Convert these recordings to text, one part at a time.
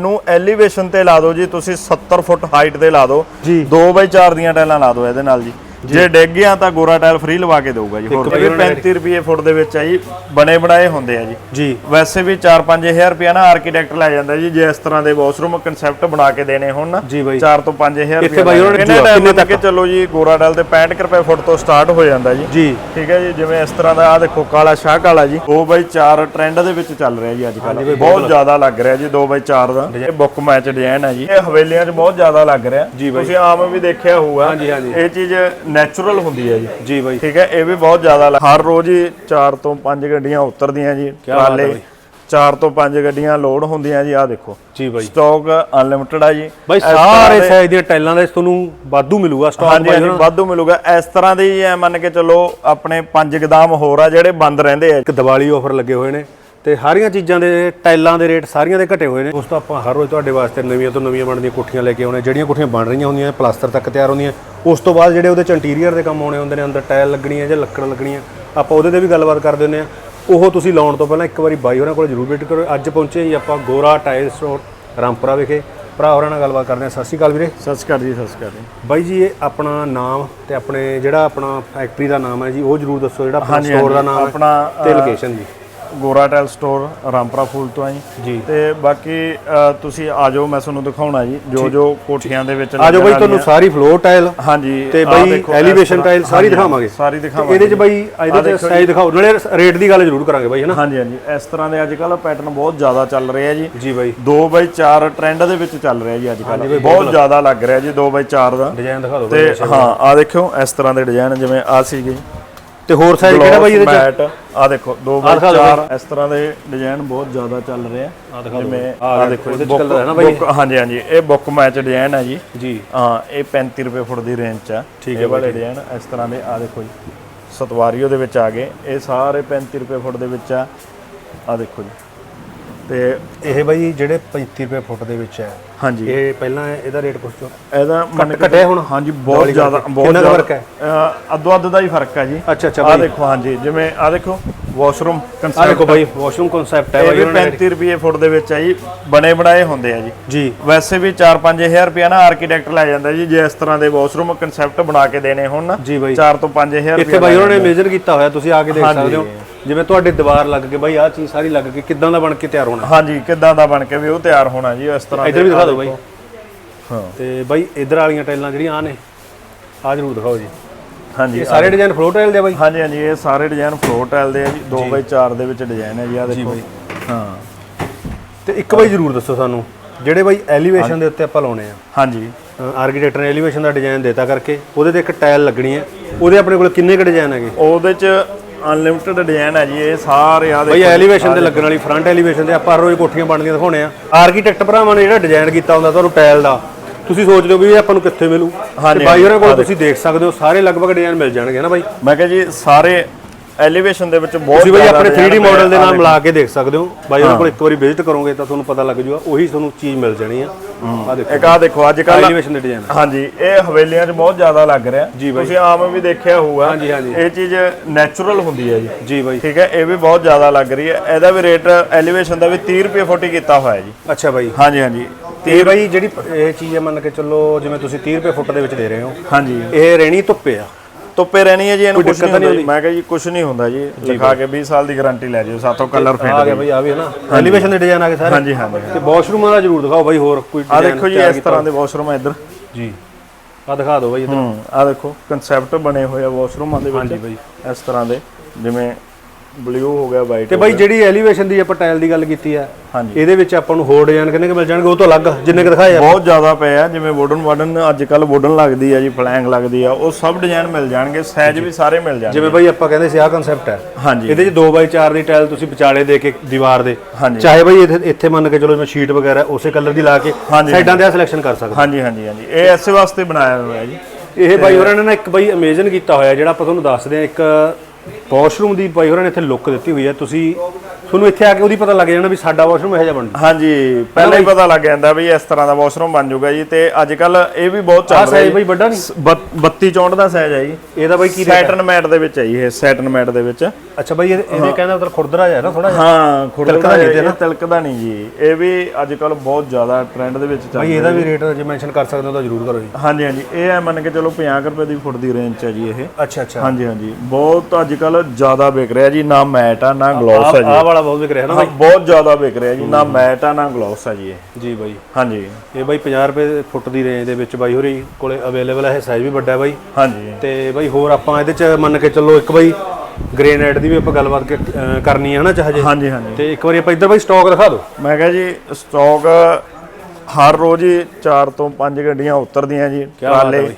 ਨੂੰ ਐਲੀਵੇਸ਼ਨ ਤੇ ਲਾ ਦਿਓ ਜੀ ਤੁਸੀਂ 70 ਫੁੱਟ ਹਾਈਟ ਤੇ ਲਾ ਦਿਓ ਜੀ। 2x4 ਦੀਆਂ ਟਾਈਲਾਂ ਲਾ ਦਿਓ ਇਹਦੇ ਨਾਲ ਜੀ ਜੇ ਡਿੱਗ ਗਿਆ ਤਾਂ ਗੋਰਾ ਟਾਇਲ ਫ੍ਰੀ ਲਵਾ ਕੇ ਦੇਊਗਾ ਜੀ ਹੋਰ ਨੇ 35 ਰੁਪਏ ਫੁੱਟ ਦੇ ਵਿੱਚ ਆ ਜੀ ਬਣੇ ਬਣਾਏ ਹੁੰਦੇ ਆ ਜੀ। ਜੀ। ਵੈਸੇ ਵੀ 4-5000 ਰੁਪਏ ਨਾ ਆਰਕੀਟੈਕਟ ਲੈ ਜਾਂਦਾ ਜੀ ਜੇ ਇਸ ਤਰ੍ਹਾਂ ਦੇ ਵਾਸ਼ਰੂਮ ਕਨਸੈਪਟ ਬਣਾ ਕੇ ਦੇਣੇ ਹੋਣ ਨਾ ਜੀ ਬਾਈ। 4 ਤੋਂ 5000 ਇੱਥੇ ਬਾਈ ਉਹਨਾਂ ਨੇ ਕਿੰਨੇ ਤੱਕ? ਚਲੋ ਜੀ ਗੋਰਾ ਟਾਇਲ ਤੇ 65 ਰੁਪਏ ਫੁੱਟ ਤੋਂ ਸਟਾਰਟ ਹੋ ਜਾਂਦਾ ਜੀ। ਜੀ। ਠੀਕ ਹੈ ਜੀ ਜਿਵੇਂ ਇਸ ਤਰ੍ਹਾਂ ਦਾ ਆ ਦੇਖੋ ਕਾਲਾ ਸ਼ਾਹ ਕਾਲਾ ਜੀ। 2x4 ਟ੍ਰੈਂਡ ਦੇ ਵਿੱਚ ਚੱਲ ਰਿਹਾ ਜੀ ਅੱਜ ਕੱਲ੍ਹ। ਬਹੁਤ ਜ਼ਿਆਦਾ ਲੱਗ ਰਿਹਾ ਜੀ 2x4 ਦਾ। ਇਹ ਬੁੱਕ ਮੈਚ ਡਿਜ਼ਾਈਨ ਹੈ ਜੀ। ਇਹ ਹਵੇਲੀਆਂ 'ਚ ਬਹੁਤ ਜ਼ਿਆਦਾ ਲੱਗ ਰਿਹਾ। ਤੁਸੀਂ ਆਮ ਵੀ ਦੇਖਿਆ ਹੋਊਗਾ। ਹਾਂਜੀ, ਹਾਂਜੀ। ਇਹ ਚੀਜ਼ ਨੈਚੁਰਲ ਹੁੰਦੀ ਹੈ ਜੀ। ਜੀ ਬਾਈ। ਠੀਕ ਹੈ ਇਹ ਵੀ ਬਹੁਤ ਜ਼ਿਆਦਾ ਹਰ ਰੋਜ਼ ਹੀ 4 ਤੋਂ 5 ਗੱਡੀਆਂ ਉਤਰਦੀਆਂ ਜੀ ਟਰਾਲੇ। 4 ਤੋਂ 5 ਗੱਡੀਆਂ ਲੋਡ ਹੁੰਦੀਆਂ ਜੀ ਆ ਦੇਖੋ। ਜੀ ਬਾਈ। ਸਟਾਕ ਅਨਲਿਮਿਟਡ ਆ ਜੀ। ਬਾਈ ਸਾਰੇ ਸਾਈਜ਼ ਦੀਆਂ ਟਾਈਲਾਂ ਦਾ ਤੁਹਾਨੂੰ ਵਾਧੂ ਮਿਲੂਗਾ ਸਟਾਕ ਹਾਂਜੀ ਹਾਂਜੀ ਵਾਧੂ ਮਿਲੂਗਾ। ਇਸ ਤਰ੍ਹਾਂ ਦੇ ਹੀ ਐ ਮੰਨ ਕੇ ਚੱਲੋ ਆਪਣੇ ਪੰਜ ਗਦਾਮ ਹੋਰ ਆ ਜਿਹੜੇ ਬੰਦ ਰਹਿੰਦੇ ਆ ਇੱਕ ਦੀਵਾਲੀ ਆਫਰ ਲੱਗੇ ਹੋਏ ਨੇ। ਤੇ ਸਾਰੀਆਂ ਚੀਜ਼ਾਂ ਦੇ ਟਾਈਲਾਂ ਦੇ ਰੇਟ ਸਾਰੀਆਂ ਦੇ ਘਟੇ ਹੋਏ ਨੇ। ਉਸ ਤੋਂ ਆਪਾਂ ਹਰ ਰੋਜ਼ ਤੁਹਾਡੇ ਵਾਸਤੇ ਨਵੀਆਂ ਤੋਂ ਨਵੀਆਂ ਬਣਦੀਆਂ ਕੋਠੀਆਂ ਲੈ ਕੇ ਆਉਣੇ ਜਿਹੜੀਆਂ ਕੋਠੀਆਂ ਬਣ ਰਹੀਆਂ ਹੁੰਦੀਆਂ ਪਲਾਸਟਰ ਤੱਕ ਤਿਆਰ ਹੁੰਦੀਆਂ। ਉਸ ਤੋਂ ਬਾਅਦ ਜਿਹੜੇ ਉਹਦੇ ਚ ਇੰਟੀਰੀਅਰ ਦੇ ਕੰਮ ਆਉਣੇ ਹੁੰਦੇ ਨੇ ਅੰਦਰ ਟਾਇਲ ਲੱਗਣੀਆਂ ਜਾਂ ਲੱਕੜ ਲੱਗਣੀਆਂ ਆਪਾਂ ਉਹਦੇ ਤੇ ਵੀ ਗੱਲਬਾਤ ਕਰਦੇ ਹੁੰਦੇ ਆ ਉਹ ਤੁਸੀਂ ਲਾਉਣ ਤੋਂ ਪਹਿਲਾਂ ਇੱਕ ਵਾਰੀ ਬਾਈ ਹੋਰਾਂ ਕੋਲ ਜਰੂਰ ਵਿਜ਼ਿਟ ਕਰੋ। ਅੱਜ ਪਹੁੰਚੇ ਜੀ ਆਪਾਂ ਗੋਰਾ ਟਾਇਲ ਸਟੋਰ ਰਾਮਪੁਰਾ ਵਿਖੇ। ਭਰਾ ਹੋਰਾਂ ਨਾਲ ਗੱਲਬਾਤ ਕਰਦੇ ਆ ਸਤਿ ਸ਼੍ਰੀ ਅਕਾਲ ਵੀਰੇ। ਸਤਿ ਸ਼੍ਰੀ ਅਕਾਲ ਜੀ ਸਤਿ ਸ਼੍ਰੀ ਅਕਾਲ ਜੀ। ਬਾਈ ਜੀ ਇਹ ਆਪਣਾ ਨਾਮ ਤੇ ਆਪਣੇ ਜਿਹੜਾ ਆਪਣਾ ਫੈਕਟਰੀ ਦਾ ਨਾਮ ਹੈ ਜੀ ਉਹ ਜਰੂਰ ਦੱਸੋ ਜਿਹੜਾ ਆਪਣਾ ਸਟੋਰ ਦਾ ਨਾਮ ਹੈ ਆਪਣਾ, ਤੇ ਲੋਕੇਸ਼ਨ ਜੀ। ਗੋਰਾ ਟੈਲ ਸਟੋਰ ਰਾਮਪੁਰਾ ਫੂਲ ਤੋਂ ਆ ਜੀ। ਤੇ ਬਾਕੀ ਤੁਸੀਂ ਆ ਜਾਓ ਮੈਂ ਤੁਹਾਨੂੰ ਦਿਖਾਉਣਾ ਜੀ ਜੋ ਜੋ ਕੋਠੀਆਂ ਦੇ ਵਿੱਚ ਆ ਜਾਓ ਬਾਈ ਤੁਹਾਨੂੰ ਸਾਰੀ ਫਲੋਰ ਵਾਲੀਆਂ- ਹਾਂਜੀ ਤੇ ਬਾਈ ਐਲੀਵੇਸ਼ਨ ਟਾਇਲ ਸਾਰੀ ਦਿਖਾਵਾਂਗੇ। ਸਾਰੀ ਦਿਖਾਵਾਂਗੇ ਇਹਦੇ ਚ ਬਾਈ ਇਹਦੇ ਚ ਸਾਈਜ਼ ਦਿਖਾਓ ਨਾਲੇ ਰੇਟ ਦੀ ਗੱਲ ਜ਼ਰੂਰ ਕਰਾਂਗੇ ਬਾਈ ਹਨਾ ਹਾਂਜੀ ਹਾਂਜੀ ਇਸ ਤਰ੍ਹਾਂ ਦੇ ਅੱਜ ਕੱਲ ਪੈਟਰਨ ਬਹੁਤ ਜ਼ਿਆਦਾ ਚੱਲ ਰਹੇ ਜੀ। ਜੀ ਬਾਈ। 2x4 ਟ੍ਰੈਂਡ ਦੇ ਵਿੱਚ ਚੱਲ ਰਿਹਾ ਜੀ ਅੱਜ ਕੱਲ ਬਹੁਤ ਜ਼ਿਆਦਾ ਲੱਗ ਰਿਹਾ ਜੀ 2x4 ਦਾ। ਡਿਜ਼ਾਈਨ ਦਿਖਾ ਦਿਓ ਤੇ ਬਾਈ ਹਾਂ ਆ ਦੇਖਿਓ ਇਸ ਤਰ੍ਹਾਂ ਦੇ ਡਿਜ਼ਾਈਨ ਜਿਵੇਂ ਆ ਸੀਗੇ। ਤੇ ਹੋਰ ਸਾਈਜ਼ ਕਿਹੜਾ ਬਾਈ ਇਹਦੇ ਚ? ਮੈਟ ਆ ਦੇਖੋ 2x4 ਇਸ ਤਰ੍ਹਾਂ ਦੇ ਡਿਜ਼ਾਈਨ ਬਹੁਤ ਜ਼ਿਆਦਾ ਚੱਲ ਰਹੇ ਆ। ਜਿਵੇਂ ਆ ਦੇਖੋ ਇਹਦੇ ਚ colour ਹੈ ਨਾ ਬਾਈ? ਹਾਂਜੀ ਹਾਂਜੀ ਇਹ ਬੁੱਕ ਮੈਚ ਡਿਜ਼ਾਈਨ ਹੈ ਜੀ। ਜੀ। ਹਾਂ ਇਹ 35 ਰੁਪਏ ਫੁੱਟ ਦੀ ਰੇਂਜ ਚ ਆ। ਠੀਕ ਵਾਲੇ ਡਿਜ਼ਾਈਨ ਇਸ ਤਰ੍ਹਾਂ ਦੇ ਆ ਦੇਖੋ ਜੀ ਸਤਵਾਰੀਓ ਦੇ ਵਿੱਚ ਆ ਗਏ। ਇਹ ਸਾਰੇ 35 ਰੁਪਏ ਫੁੱਟ ਦੇ ਵਿੱਚ ਆ। ਆ ਦੇਖੋ ਜੀ। ਤੇ ਇਹ ਬਾਈ ਜਿਹੜੇ 35 ਰੁਪਏ ਫੁੱਟ ਦੇ ਵਿੱਚ ਹੈ। ਹਾਂਜੀ। ਇਹ ਪਹਿਲਾਂ ਇਹਦਾ ਰੇਟ ਪੁੱਛੋ ਇਹਦਾ ਮੰਨ ਕੇ ਘਟਿਆ ਹੁਣ? ਹਾਂਜੀ ਬਹੁਤ ਜ਼ਿਆਦਾ ਬਹੁਤ ਜ਼ਿਆਦਾ। ਫ਼ਰਕ ਹੈ? ਅੱਧੋ ਅੱਧ ਦਾ ਹੀ ਫ਼ਰਕ ਹੈ ਜੀ। ਅੱਛਾ ਅੱਛਾ ਆ ਦੇਖੋ ਹਾਂਜੀ ਜਿਵੇਂ ਆ ਦੇਖੋ ਵਾਸ਼ਰੂਮ ਆ ਕਨਸੈਪਟ ਦੇਖੋ ਬਾਈ ਵਾਸ਼ਰੂਮ ਕਨਸੈਪਟ ਹੈ ਇਹ ਬਾਈ ਵੀ ਉਹਨਾਂ ਨੇ 35 ਰੁਪਏ ਫੁੱਟ ਦੇ ਵਿੱਚ ਆ ਜੀ ਬਣੇ ਬਣਾਏ ਹੁੰਦੇ ਆ ਜੀ। ਜੀ। ਵੈਸੇ ਵੀ 4-5000 ਰੁਪਏ ਨਾ ਆਰਕੀਟੈਕਟ ਲੈ ਜਾਂਦਾ ਜੀ ਜੇ ਇਸ ਤਰ੍ਹਾਂ ਦੇ ਵਾਸ਼ਰੂਮ ਕਨਸੈਪਟ ਬਣਾ ਕੇ ਦੇਣੇ ਹੋਣ ਨਾ ਜੀ ਬਾਈ। 4 ਤੋਂ 5000 ਇੱਥੇ ਬਾਈ ਉਹਨਾਂ ਨੇ ਮੇਜਰ ਕੀਤਾ ਹੋਇਆ ਤੁਸੀਂ ਆ ਕੇ ਦੇਖ। ਸਕਦੇ ਹੋ। ਜਿਵੇਂ ਤੁਹਾਡੇ ਦੀਵਾਰ ਲੱਗ ਕੇ ਬਾਈ ਆਹ ਚੀਜ਼ ਸਾਰੀ ਲੱਗ ਕੇ ਕਿੱਦਾਂ ਦਾ ਬਣ ਕੇ ਤਿਆਰ ਹੋਣਾ? ਹਾਂਜੀ ਕਿੱਦਾਂ ਦਾ ਬਣ ਕੇ ਵੀ ਉਹ ਤਿਆਰ ਹੋਣਾ ਜੀ ਇਸ ਤਰ੍ਹਾਂ ਇੱਧਰ ਵੀ ਦਿਖਾ ਦਿਓ ਬਾਈ। ਹਾਂ। ਤੇ ਬਾਈ ਇਧਰ ਵਾਲੀਆਂ ਟਾਈਲਾਂ ਜਿਹੜੀਆਂ ਆ ਨੇ ਆ ਜਰੂਰ ਦਿਖਾਓ ਜੀ। ਹਾਂਜੀ ਇਹ ਸਾਰੇ ਡਿਜ਼ਾਈਨ ਫਲੋਰ ਟਾਈਲ ਦੇ ਆ ਬਾਈ? ਹਾਂਜੀ ਹਾਂਜੀ ਇਹ ਸਾਰੇ ਡਿਜ਼ਾਈਨ ਫਲੋਰ ਟਾਇਲ ਦੇ ਆ ਜੀ 2x4 ਦੇ ਵਿੱਚ ਡਿਜ਼ਾਈਨ ਹੈ ਜੀ ਆ ਦੇਖੋ। ਹਾਂ। ਤੇ ਇੱਕ ਬਾਈ ਜਰੂਰ ਦੱਸੋ ਸਾਨੂੰ ਜਿਹੜੇ ਬਾਈ ਐਲੀਵੇਸ਼ਨ ਦੇ ਉੱਤੇ ਆਪਾਂ ਲਾਉਣੇ ਆ। ਹਾਂਜੀ। ਆਰਕੀਟੈਕਟ ਨੇ ਐਲੀਵੇਸ਼ਨ ਦਾ ਡਿਜ਼ਾਈਨ ਦਿੱਤਾ ਕਰਕੇ ਉਹਦੇ ਤੇ ਇੱਕ ਟਾਇਲ ਲੱਗਣੀ ਹੈ। ਉਹਦੇ ਆਪਣੇ ਕੋਲ ਕਿੰਨੇ ਕੁ ਡਿਜ਼ਾਈਨ ਹੈਗੇ? ਉਹਦੇ ਚ ਅਨਲਿਮਿਟਡ ਡਿਜ਼ਾਈਨ ਹੈ ਜੀ ਇਹ ਸਾਰੇ ਆ ਬਈ ਐਲੀਵੇਸ਼ਨ ਤੇ ਲੱਗਣ ਵਾਲੀ ਫਰੰਟ ਐਲੀਵੇਸ਼ਨ ਤੇ ਆਪਾਂ ਹਰ ਰੋਜ਼ ਕੋਠੀਆਂ ਬਣਦੀਆਂ ਦਿਖਾਉਣੇ ਆ ਆਰਕੀਟੈਕਟ ਭਰਾਵਾਂ ਨੇ ਜਿਹੜਾ ਡਿਜ਼ਾਈਨ ਕੀਤਾ ਹੁੰਦਾ ਤੁਹਾਨੂੰ ਟਾਇਲ ਦਾ। ਤੁਸੀਂ ਸੋਚਦੇ ਹੋ ਵੀ ਇਹ ਆਪਾਂ ਨੂੰ ਕਿੱਥੇ ਮਿਲੂ। ਤੇ ਬਾਈ ਉਹਨਾਂ ਕੋਲ ਤੁਸੀਂ ਦੇਖ। ਸਕਦੇ ਹੋ ਸਾਰੇ ਲਗਭਗ ਡਿਜ਼ਾਈਨ ਮਿਲ ਜਾਣਗੇ ਨਾ ਬਾਈ? ਮੈਂ ਕਿਹਾ ਜੀ ਸਾਰੇ ਐਲੀਵੇਸ਼ਨ ਦੇ ਵਿੱਚ ਬਹੁਤ ਤੁਸੀਂ ਬਾਈ ਆਪਣੇ design 3D ਮਾਡਲ ਦੇ ਨਾਲ ਮਿਲਾ ਕੇ ਦੇਖ ਸਕਦੇ ਹੋ। ਬਾਈ ਉਹਨਾਂ ਕੋਲ ਇੱਕ ਵਾਰੀ ਵਿਜ਼ਿਟ ਕਰੋਗੇ ਤਾਂ ਤੁਹਾਨੂੰ ਪਤਾ ਲੱਗ ਜੂਗਾ ਉਹੀ ਤੁਹਾਨੂੰ ਚੀਜ਼ ਮਿਲ ਜਾਣੀ ਆ। ਆ ਦੇਖੋ। ਇੱਕ ਆ ਦੇਖੋ ਅੱਜ ਕੱਲ ਐਲੀਵੇਸ਼ਨ ਦੇ ਡਿਜ਼ਾਈਨ ਹਾਂਜੀ ਇਹ ਹਵੇਲੀਆਂ 'ਚ ਬਹੁਤ ਜ਼ਿਆਦਾ ਲੱਗ ਰਿਹਾ। ਤੁਸੀਂ ਆਮ ਵੀ ਦੇਖਿਆ ਹੋਊਗਾ ਹਾਂਜੀ, ਹਾਂਜੀ। ਇਹ ਚੀਜ਼ ਨੈਚੁਰਲ ਹੁੰਦੀ ਹੈ ਜੀ। ਜੀ ਬਾਈ। ਠੀਕ ਹੈ ਇਹ ਵੀ ਬਹੁਤ ਜ਼ਿਆਦਾ ਲੱਗ ਰਹੀ ਹੈ। ਇਹਦਾ ਵੀ ਰੇਟ ਐਲੀਵੇਸ਼ਨ ਦਾ ਵੀ 30 ਰੁਪਏ ਫੁੱਟ ਕੀਤਾ ਹੋਇਆ ਜੀ। ਅੱਛਾ ਬਾਈ। ਹਾਂਜੀ ਹਾਂਜੀ। ਤੇ ਬਾਈ ਜਿਹੜੀ ਇਹ ਚੀਜ਼ ਹੈ ਮੰਨ ਕੇ ਚੱਲੋ ਜਿਵੇਂ ਤੁਸੀਂ 30 ਰੁਪਏ ਫੁੱਟ ਦੇ ਵਿੱਚ ਦੇ ਰਹੇ ਹੋ। ਹਾਂਜੀ। ਇਹ ਰਹਿਣੀ ਧੁੱਪੇ ਆ। ਧੁੱਪੇ ਰਹਿਣੀ ਹੈ ਜੀ ਇਹਨੂੰ ਕੁਝ ਨਹੀਂ ਹੁੰਦਾ। ਮੈਂ ਕਿਹਾ ਜੀ ਕੁਝ ਨਹੀਂ ਹੁੰਦਾ ਜੀ। ਲਿਖਾ ਕੇ 20 ਸਾਲ ਦੀ ਗਾਰੰਟੀ ਲੈ ਜਿਓ ਸਾਤੋਂ ਕਲਰ ਆ ਫੇਡ ਗਿਆ ਬਾਈ ਆ ਵੀ ਹੈ ਨਾ। ਐਲੀਵੇਸ਼ਨ ਦੇ ਡਿਜ਼ਾਈਨ ਆ ਗਏ ਸਾਰੇ। ਹਾਂਜੀ ਹਾਂਜੀ। ਤੇ ਵਾਸ਼ਰੂਮਾਂ ਦਾ ਜ਼ਰੂਰ ਦਿਖਾਓ ਬਾਈ ਹੋਰ ਕੋਈ ਆ ਦੇਖੋ ਜੀ ਇਸ ਤਰ੍ਹਾਂ ਦੇ ਵਾਸ਼ਰੂਮ ਹੈ ਇੱਧਰ। ਜੀ। ਆ ਦਿਖਾ ਦਿਓ ਬਾਈ ਇੱਧਰ। ਹੂੰ ਆ ਦੇਖੋ ਕਨਸੈਪਟ ਬਣੇ ਹੋਏ ਆ ਵਾਸ਼ਰੂਮਾਂ ਦੇ ਵਿੱਚ। ਹਾਂਜੀ ਬਾਈ। ਇਸ ਤਰ੍ਹਾਂ ਦੇ ਜਿਵੇਂ ਬਲੂ ਹੋ ਗਿਆ ਵਾਈਟ ਤੇ ਬਾਈ ਜਿਹੜੀ ਐਲੀਵੇਸ਼ਨ ਦੀ ਆਪਾਂ ਟਾਇਲ ਦੀ ਗੱਲ ਕੀਤੀ ਆ ਹਾਂਜੀ। ਇਹਦੇ ਵਿੱਚ ਆਪਾਂ ਨੂੰ ਹੋਰ ਡਿਜ਼ਾਈਨ ਕਿੰਨੇ ਕੁ ਮਿਲ ਜਾਣਗੇ? ਉਹ ਤੋਂ ਅਲੱਗ ਜਿੰਨੇ ਕੁ ਦਿਖਾਏ ਆ। ਬਹੁਤ ਜ਼ਿਆਦਾ ਪਏ ਆ ਜਿਵੇਂ ਵੁਡਨ ਵਾਡਨ ਅੱਜ ਕੱਲ ਵੁਡਨ ਲੱਗਦੀ ਆ ਜੀ ਫਲੈਂਗ ਲੱਗਦੀ ਆ ਉਹ ਸਭ ਡਿਜ਼ਾਈਨ ਮਿਲ ਜਾਣਗੇ ਸਾਈਜ਼ ਵੀ ਸਾਰੇ ਮਿਲ ਜਾਣਗੇ। ਜਿਵੇਂ ਬਾਈ ਆਪਾਂ ਕਹਿੰਦੇ ਸੀ ਆਹ ਕਨਸੈਪਟ ਹੈ ਹਾਂਜੀ। ਇਹਦੇ 'ਚ 2x4 ਦੀ ਟਾਇਲ ਤੁਸੀਂ ਵਿਚਾਲੇ ਦੇ ਕੇ ਦੀਵਾਰ ਦੇ। ਚਾਹੇ ਬਾਈ ਇੱਥੇ ਮੰਨ ਕੇ ਚਲੋ ਜਿਵੇਂ ਸ਼ੀਟ ਵਗੈਰਾ ਉਸੇ ਕਲਰ ਦੀ ਲਾ ਕੇ। ਸਾਈਡਾਂ ਤੇ ਆ ਸਿਲੈਕਸ਼ਨ ਕਰ ਸਕਦੇ। ਹਾਂਜੀ ਹਾਂਜੀ ਹਾਂਜੀ। ਇਹ ਐਸੇ ਵਾਸਤੇ ਬਣਾਇਆ ਹੋਇਆ ਜੀ। ਇਹ ਬਾਈ ਹੋਰਾਂ ਨੇ ਨਾ ਇੱਕ ਬਾਈ ਅਮੇਜ਼ਨ ਕੀਤਾ ਹੋਇਆ ਜਿਹੜਾ ਆਪਾਂ ਤੁਹਾਨੂੰ ਦੱਸਦੇ ਆ ਇੱਕ ਵਾਸ਼ਰੂਮ ਦੀ ਬਾਈ ਹੋਰਾਂ ਨੇ ਇੱਥੇ ਲੁੱਕ ਦਿੱਤੀ ਹੋਈ ਹੈ। ਤੁਸੀਂ ਤੁਹਾਨੂੰ ਇੱਥੇ ਆ ਕੇ ਉਹਦੀ ਪਤਾ ਲੱਗ ਜਾਣਾ ਵੀ ਸਾਡਾ ਵਾਸ਼ਰੂਮ ਇਹੋ ਜਿਹਾ ਬਣਨਾ ਹਾਂਜੀ ਪਹਿਲਾਂ ਹੀ ਪਤਾ ਲੱਗ ਜਾਂਦਾ ਵੀ ਇਸ ਤਰ੍ਹਾਂ ਦਾ ਵਾਸ਼ਰੂਮ ਬਣ ਜਾਊਗਾ ਜੀ ਤੇ ਅੱਜ ਕੱਲ ਇਹ ਵੀ ਬਹੁਤ ਚੱਲ ਰਿਹਾ size ਬਈ ਵੱਡਾ ਨਹੀਂ? 32 64 ਦਾ ਸਾਈਜ਼ ਹੈ ਜੀ। ਇਹਦਾ ਬਾਈ ਕੀ ਰੇਟ ਸੈਟਨ ਮੈਟ ਦੇ ਵਿੱਚ ਹੈ ਜੀ ਇਹ ਸੈਟਨ ਮੈਟ ਦੇ ਵਿੱਚ। ਅੱਛਾ ਬਾਈ ਇਹ- ਇਹਦੇ ਕਹਿੰਦਾ ਉਧਰ ਖੁਰਦਰਾ ਜਿਹਾ ਨਾ ਥੋੜਾ ਜਿਹਾ। ਹਾਂ ਤੇ ਨਾ। ਤਿਲਕਦਾ ਨਹੀਂ ਜੀ। ਇਹ ਵੀ ਅੱਜ ਕੱਲ ਬਹੁਤ ਜ਼ਿਆਦਾ ਟ੍ਰੈਂਡ ਦੇ ਵਿੱਚ ਚੱਲ ਬਾਈ ਇਹਦਾ ਵੀ ਰੇਟ ਜੇ ਮੈਂਸ਼ਨ ਕਰ ਸਕਦੇ ਹੋ ਤਾਂ ਜ਼ਰੂਰ ਕਰੋ ਜੀ। ਹਾਂਜੀ ਹਾਂਜੀ। ਇਹ ਹੈ ਮੰਨ ਕੇ ਚਲੋ 50 ਕੁ ਰੁਪਏ ਦੀ ਫੁੱਟ ਦੀ ਰੇਂਜ 'ਚ ਹੈ ਜੀ ਇਹ। ਅੱਛਾ ਅੱਛਾ। ਹਾਂਜੀ ਹਾਂਜੀ। ਬਹੁਤ ਅੱਜ ਕੱਲ ਜ਼ਿਆਦਾ ਵਿਕ ਰਿਹਾ ਜੀ ਨਾ ਮੈਟ ਆ ਨਾ ਗਲੋਸ ਹੈ ਜੀ। ਆਹ ਵਾਲਾ ਬਹੁਤ ਵਿਕ ਰਿਹਾ ਨਾ ਹਾਂ, ਬਹੁਤ ਜ਼ਿਆਦਾ ਵਿਕ ਰਿਹਾ ਜੀ ਨਾ ਮੈਟ ਆ ਨਾ ਗਲੋਸ ਹੈ ਜੀ ਇਹ। ਜੀ ਬਾਈ। ਹਾਂਜੀ। ਇਹ ਬਾਈ 50 ਰੁਪਏ ਫੁੱਟ ਦੀ ਰੇਂਜ ਦੇ ਵਿੱਚ ਬਾਈ ਹੋਰੀ ਕੋਲੇ ਅਵੇਲੇਬਲ ਹੈ ਸਾਈਜ਼ ਵੀ ਵੱਡਾ ਹੈ ਬਾਈ। ਹਾਂਜੀ। ਤੇ ਬਾਈ ਹੋਰ ਆਪਾਂ ਇਹਦੇ ਚ ਮੰਨ ਕੇ ਚੱਲੋ ਇੱਕ ਬਾਈ ਗ੍ਰੇਨਾਈਟ ਦੀ ਵੀ ਆਪਾਂ ਗੱਲਬਾਤ ਕ- ਅਹ ਕਰਨੀ ਹੈ ਨਾ ਚਾਹੇ ਹਾਂਜੀ ਹਾਂਜੀ। ਤੇ ਇੱਕ ਵਾਰੀ ਆਪਾਂ ਇੱਧਰ ਬਾਈ ਸਟਾਕ ਦਿਖਾ ਦਿਓ। ਮੈਂ ਕਿਹਾ ਜੀ ਸਟਾਕ ਹਰ ਰੋਜ਼ ਹੀ 4 ਤੋਂ 5 ਗੱਡੀਆਂ ਉਤਰਦੀਆਂ ਜੀ ਬਾਤ ਹੈ ਟਰਾਲੇ। ਬਾਈ।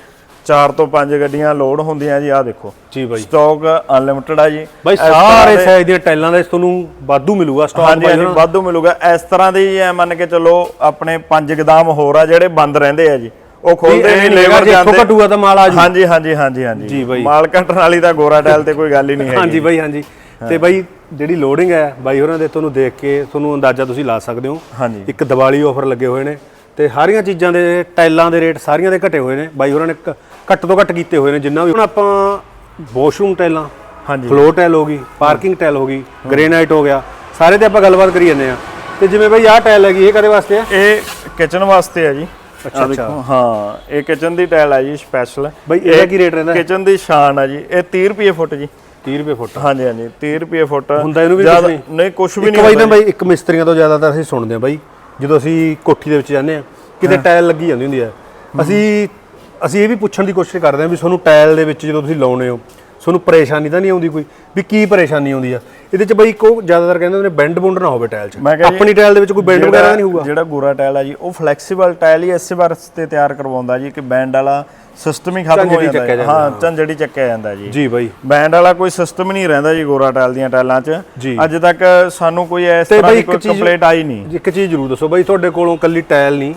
4 ਤੋਂ 5 ਗੱਡੀਆਂ ਲੋਡ ਹੁੰਦੀਆਂ ਜੀ ਆਹ ਦੇਖੋ। ਜੀ ਬਾਈ। ਸਟਾਕ ਅਨਲਿਮਿਟਡ ਆ ਜੀ। ਬਾਈ ਸਾਰੇ ਸਾਈਜ਼ ਦੀਆਂ ਟਾਈਲਾਂ ਦਾ ਤੁਹਾਨੂੰ ਵਾਧੂ ਮਿਲੂਗਾ ਸਟਾਕ ਹਾਂਜੀ ਹਾਂਜੀ ਵਾਧੂ ਮਿਲੂਗਾ। ਇਸ ਤਰ੍ਹਾਂ ਦੇ ਹੀ ਐ ਮੰਨ ਕੇ ਚੱਲੋ ਆਪਣੇ ਪੰਜ ਗਦਾਮ ਹੋਰ ਆ ਜਿਹੜੇ ਬੰਦ ਰਹਿੰਦੇ ਆ ਜੀ। ਉਹ ਖੋਲਦੇ ਨਹੀਂ ਲੇਬਰ ਜਾਂਦੇ। ਘਟੂਗਾ ਤਾਂ ਮਾਲ ਆ ਜੂ। ਹਾਂਜੀ ਹਾਂਜੀ ਹਾਂਜੀ ਹਾਂਜੀ। ਜੀ ਬਾਈ। ਮਾਲ ਘਟਣ ਵਾਲੀ ਤਾਂ ਗੋਰਾ ਟੈਲ ਤੇ ਕੋਈ ਗੱਲ ਹੀ ਨਹੀਂ ਹੈਗੀ। ਹਾਂਜੀ ਬਾਈ ਹਾਂਜੀ। ਤੇ ਬਾਈ ਜਿਹੜੀ ਲੋਡਿੰਗ ਹੈ ਬਾਈ ਹੋਰਾਂ ਦੇ ਤੁਹਾਨੂੰ ਦੇਖ ਕੇ ਤੁਹਾਨੂੰ ਅੰਦਾਜ਼ਾ ਤੁਸੀਂ ਲਾ ਸਕਦੇ ਹੋ। ਹਾਂਜੀ। ਇੱਕ ਦੀਵਾਲੀ ਆਫਰ ਲੱਗੇ ਹੋਏ ਨੇ। ਤੇ ਸਾਰੀਆਂ ਚੀਜ਼ਾਂ ਦੇ ਟਾਈਲਾਂ ਦੇ ਰੇਟ ਸਾਰੀਆਂ ਦੇ ਘਟੇ ਹੋਏ ਨੇ। ਬਾਈ ਹੋਰਾਂ ਨੇ ਕ- ਘੱਟ ਤੋਂ ਘੱਟ ਕੀਤੇ ਹੋਏ ਨੇ ਜਿੰਨਾ ਵੀ ਹੁਣ ਆਪਾਂ ਵਾਸ਼ਰੂਮ ਟਾਈਲਾਂ ਹਾਂਜੀ। ਫਲੋਰ ਟਾਈਲ ਹੋ ਗਈ ਪਾਰਕਿੰਗ ਟਾਈਲ ਹੋ ਗਈ ਗ੍ਰੇਨਾਈਟ ਹੋ ਗਿਆ ਸਾਰੇ ਤੇ ਆਪਾਂ ਗੱਲਬਾਤ ਕਰੀ ਜਾਂਦੇ ਆ ਤੇ ਜਿਵੇਂ ਬਾਈ ਆਹ ਟਾਈਲ ਹੈਗੀ ਇਹ ਕਦੇ ਵਾਸਤੇ ਆ? ਇਹ ਕਿਚਨ ਵਾਸਤੇ ਹੈ ਜੀ। ਅੱਛਾ, ਦੇਖੋ, ਹਾਂ ਇਹ ਕਿਚਨ ਦੀ ਟਾਈਲ ਹੈ ਜੀ ਸਪੈਸ਼ਲ ਬਾਈ ਇਹਦਾ ਕੀ ਰੇਟ ਰਹਿੰਦਾ? ਕਿਚਨ ਦੀ ਸ਼ਾਨ ਹੈ ਜੀ। ਇਹ 30 ਰੁਪਏ ਫੁੱਟ ਜੀ। 30 ਰੁਪਏ ਫੁੱਟ। ਹਾਂਜੀ ਹਾਂਜੀ 30 ਰੁਪਏ ਫੁੱਟ। ਹੁੰਦਾ ਇਹਨੂੰ ਵੀ ਜ਼ਿਆਦਾ- ਨਹੀਂ। ਕੁਝ ਵੀ ਇੱਕ ਨਹੀਂ ਬਾਈ ਨਾ ਹੁੰਦਾ ਬਾਈ ਇੱਕ ਮਿਸਤਰੀਆਂ ਤੋਂ ਜ਼ਿਆਦਾਤਰ ਅਸੀਂ ਸੁਣਦੇ ਆ ਬਾਈ। ਜਦੋਂ ਅਸੀਂ ਕੋਠੀ ਦੇ ਵਿੱਚ ਜਾਂਦੇ ਆ ਕਿਤੇ ਟਾਇਲ ਲੱਗੀ ਜਾਂਦੀ ਹੁੰਦੀ ਆ ਅਸੀਂ ਅਸੀਂ ਇਹ ਵੀ ਪੁੱਛਣ ਦੀ ਕੋਸ਼ਿਸ਼ ਕਰਦੇ ਆ ਵੀ ਤੁਹਾਨੂੰ ਟਾਇਲ ਦੇ ਵਿੱਚ ਜਦੋਂ ਤੁਸੀਂ ਲਾਉਣੇ ਹੋ ਤੁਹਾਨੂੰ ਪਰੇਸ਼ਾਨੀ ਤਾਂ ਨਹੀਂ ਆਉਂਦੀ ਕੋਈ? ਵੀ ਕੀ ਪਰੇਸ਼ਾਨੀ ਆਉਂਦੀ ਆ? ਇਹਦੇ ਚ ਬਾਈ ਕੋ ਜ਼ਿਆਦਾਤਰ ਕਹਿੰਦੇ ਨੇ ਬੈਂਡ ਬੁੰਡ ਨਾ ਹੋਵੇ ਟਾਇਲ 'ਚ। ਆਪਣੀ ਟਾਇਲ ਦੇ ਵਿੱਚ ਕੋਈ ਬੈਂਡ ਵਗੈਰਾ ਨਹੀਂ ਹੋਊਗਾ? ਜਿਹੜਾ ਗੋਰਾ ਟਾਇਲ ਆ ਜੀ ਉਹ ਫਲੈਕਸੀਬਲ ਟਾਇਲ ਹੀ ਇਸੇ ਵਾਸਤੇ ਤਿਆਰ ਕਰਵਾਉਂਦਾ ਜੀ ਕਿ ਬੈਂਡ ਵਾਲਾ ਸਿਸਟਮ ਹੀ ਖਤਮ ਹੋ ਜਾਂਦਾ ਹੈ। ਝੰਜੜੀ ਚੱਕਿਆ ਜਾਂਦਾ ਜੀ। ਜੀ ਬਾਈ। ਬੈਂਡ ਵਾਲਾ ਕੋਈ ਸਿਸਟਮ ਨਹੀਂ ਰਹਿੰਦਾ ਜੀ ਗੋਰਾ ਟਾਇਲ ਦੀਆਂ ਟਾਇਲਾਂ 'ਚ। ਅੱਜ ਤੱਕ ਸਾਨੂੰ ਕੋਈ ਇਸ ਤਰ੍ਹਾਂ ਦੀ ਕੋਈ ਕੰਪਲੇਂਟ ਆਈ ਨਹੀਂ। ਇੱਕ ਚੀਜ਼ ਜ਼ਰੂਰ ਦੱਸੋ ਬਾਈ ਤੁਹਾਡੇ ਕੋਲੋਂ ਕੱਲੀ ਟਾਇਲ ਨਹੀਂ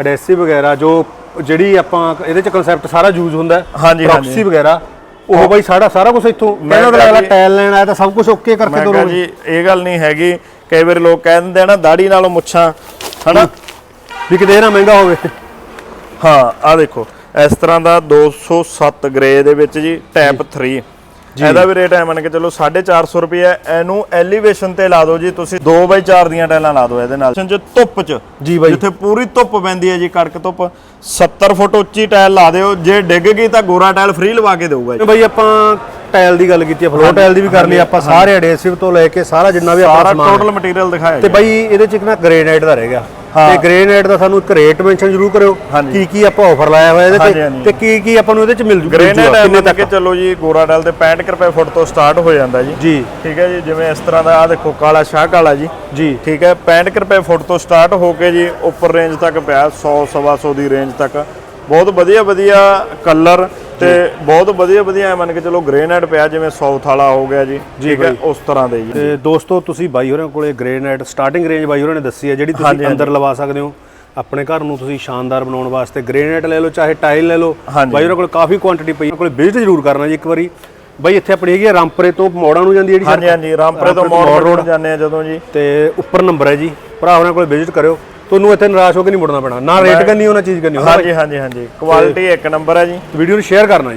ਅਡੈਸਿਵ ਵਗੈਰਾ ਜੋ ਜਿਹੜੀ ਆਪਾਂ ਇਹਦੇ ਚ ਕਨਸੈਪਟ ਸਾਰਾ ਯੂਜ਼ ਹੁੰਦਾ ਹੈ ਹਾਂਜੀ, ਹਾਂਜੀ। ਪ੍ਰੋਕਸੀ ਵਗੈਰਾ ਉਹ ਬਾਈ ਸਾਡਾ ਸਾਰਾ ਕੁਝ ਇੱਥੋਂ ਕਹਿੰਦਾ ਕਿਹਾ ਤਾਂ ਅਗਲਾ ਟਾਇਲ ਲੈਣ ਆਇਆ ਤਾਂ ਸਭ ਕੁਝ ਓਕੇ ਕਰਕੇ ਦੋ ਜੀ ਇਹ ਗੱਲ ਨਹੀਂ ਹੈਗੀ। ਕਈ ਵਾਰ ਲੋਕ ਕਹਿ ਦਿੰਦੇ ਆ ਨਾ ਦਾੜੀ ਨਾਲੋਂ ਮੁੱਛਾਂ ਹਨਾ? ਵੀ ਕਿਤੇ ਨਾ ਮਹਿੰਗਾ ਹੋਵੇ। ਹਾਂ ਆ ਦੇਖੋ ਇਸ ਤਰ੍ਹਾਂ ਦਾ 207 ਗ੍ਰੇ ਦੇ ਵਿੱਚ ਜੀ ਟੈਪ 3 ਇਹਦਾ ਵੀ ਰੇਟ ਹੈ ਮੰਨ ਕੇ ਚਲੋ 450 ਰੁਪਏ ਇਹਨੂੰ ਐਲੀਵੇਸ਼ਨ ਤੇ ਲਾ ਦਿਓ ਜੀ ਤੁਸੀਂ 2x4 ਦੀਆਂ ਟਾਈਲਾਂ ਲਾ ਦਿਓ ਇਹਦੇ ਨਾਲ। ਚ ਧੁੱਪ ਚ। ਜੀ ਬਾਈ। ਜਿੱਥੇ ਪੂਰੀ ਧੁੱਪ ਪੈਂਦੀ ਹੈ ਜੀ ਕੜਕ ਧੁੱਪ 70 ਫੁੱਟ ਉੱਚੀ ਟਾਇਲ ਲਾ ਦਿਓ। ਜੇ ਡਿੱਗ ਗਈ ਤਾਂ ਗੋਰਾ ਟਾਇਲ ਫ੍ਰੀ ਲਵਾ ਕੇ ਦੇਊਗਾ ਜੀ। ਬਾਈ ਆਪਾਂ ਟਾਇਲ ਦੀ ਗੱਲ ਕੀਤੀ ਹੈ ਫਲੋਰ ਟਾਇਲ ਦੀ ਵੀ ਕਰ ਲਈ ਆਪਾਂ ਸਾਰੇ ਅਡੈਸਿਵ ਤੋਂ ਲੈ ਕੇ ਸਾਰਾ ਜਿੰਨਾ ਵੀ ਆਪਣਾ ਸਾਰਾ ਟੋਟਲ ਮਟੀਰੀਅਲ ਦਿਖਾਇਆ ਤੇ ਬਾਈ ਇਹਦੇ ਚ ਇੱਕ ਨਾ ਗ੍ਰੇਨਾਈਟ ਦਾ ਰਹਿ ਗਿਆ। ਤੇ ਗ੍ਰੇਨਾਈਟ ਦਾ ਸਾਨੂੰ ਇੱਕ ਰੇਟ ਮੈਂਸ਼ਨ ਜ਼ਰੂਰ ਕਰਿਓ। ਕੀ ਕੀ ਆਪਾਂ ਆਫਰ ਲਾਇਆ ਹੋਇਆ ਇਹਦੇ ਤੇ ਕੀ ਕੀ ਆਪਾਂ ਨੂੰ ਇਹਦੇ ਚ ਮਿਲ ਜੂ ਗ੍ਰੇਨੇਡ ਕਿੰਨੇ ਮੰਨ ਕੇ ਚੱਲੋ ਜੀ ਗੋਰਾ ਟਾਇਲ ਤੇ 65 ਕੁ ਰੁਪਏ ਫੁੱਟ ਤੋਂ ਸਟਾਰਟ ਹੋ ਜਾਂਦਾ ਜੀ। ਜੀ। ਠੀਕ ਹੈ ਜੀ ਜਿਵੇਂ ਇਸ ਤਰ੍ਹਾਂ ਦਾ ਆ ਦੇਖੋ ਕਾਲਾ ਸ਼ਾਹ ਕਾਲਾ ਜੀ। ਜੀ। ਠੀਕ ਹੈ 65 ਕੁ ਰੁਪਏ ਫੁੱਟ ਤੋਂ ਸਟਾਰਟ ਹੋ ਕੇ ਜੀ ਉੱਪਰ ਰੇਂਜ ਤੱਕ ਪਿਆ 100 ਸਵਾ 100 ਦੀ ਰੇਂਜ ਤੱਕ। ਬਹੁਤ ਵਧੀਆ ਵਧੀਆ ਕਲਰ ਤੇ ਬਹੁਤ ਵਧੀਆ ਵਧੀਆ ਮੰਨ ਕੇ ਚਲੋ ਗ੍ਰੇਨਾਈਟ ਪਿਆ ਜਿਵੇਂ ਸਾਊਥ ਵਾਲਾ ਹੋ ਗਿਆ ਜੀ ਠੀਕ ਹੈ ਉਸ ਤਰ੍ਹਾਂ ਦੇ ਜੀ। ਤੇ ਦੋਸਤੋ ਤੁਸੀਂ ਬਾਈ ਹੋਰਾਂ ਕੋਲੇ ਗ੍ਰੇਨਾਈਟ ਸਟਾਰਟਿੰਗ ਰੇਂਜ ਬਾਈ ਹੋਰਾਂ ਨੇ ਦੱਸੀ ਹੈ ਜਿਹੜੀ ਤੁਸੀਂ ਅੰਦਰ ਲਵਾ ਸਕਦੇ ਹੋ। ਆਪਣੇ ਘਰ ਨੂੰ ਤੁਸੀਂ ਸ਼ਾਨਦਾਰ ਬਣਾਉਣ ਵਾਸਤੇ ਗ੍ਰੇਨਾਈਟ ਲੈ ਲਓ ਚਾਹੇ ਟਾਈਲ ਲੈ ਲਓ। ਬਾਈ ਹੋਰਾਂ ਕੋਲ ਕਾਫੀ ਕੁਆਂਟੀਟੀ ਪਈ ਹੈ ਕੋਲੇ ਵਿਜ਼ਿਟ ਜ਼ਰੂਰ ਕਰਨਾ ਜੀ ਇੱਕ ਵਾਰੀ। ਬਾਈ ਇੱਥੇ ਆਪਣੀ ਹੈਗੀ ਰਾਮਪੁਰੇ ਤੋਂ ਮੋੜਾਂ ਨੂੰ ਜਾਂਦੀ ਹੈ ਜਿਹੜੀ ਹਾਂਜੀ ਹਾਂਜੀ ਰਾਮਪੁਰੇ ਤੋਂ ਮੋੜ ਰੋਡ ਜਾਂਦੇ ਆ ਜਦੋਂ ਜੀ। ਤੇ ਉੱਪਰ ਨੰਬਰ ਹੈ ਜੀ। ਭਰਾ ਹੋਰਾਂ ਕੋਲ ਵਿਜ਼ਿਟ ਕਰਿਓ। ਤੁਹਾਨੂੰ ਇੱਥੇ ਨਿਰਾਸ਼ ਹੋ ਕੇ ਨਹੀਂ ਮੁੜਨਾ ਪੈਣਾ। ਨਾ ਰੇਟ ਕਰਨੀ ਹੋਣਾ ਚੀਜ਼ ਕਰਨੀ। ਹਾਂਜੀ ਹਾਂਜੀ ਹਾਂਜੀ। ਕੁਆਲਿਟੀ ਇੱਕ ਨੰਬਰ ਹੈ ਜੀ। ਵੀਡੀਓ ਨੂੰ ਸ਼ੇਅਰ ਕਰਨਾ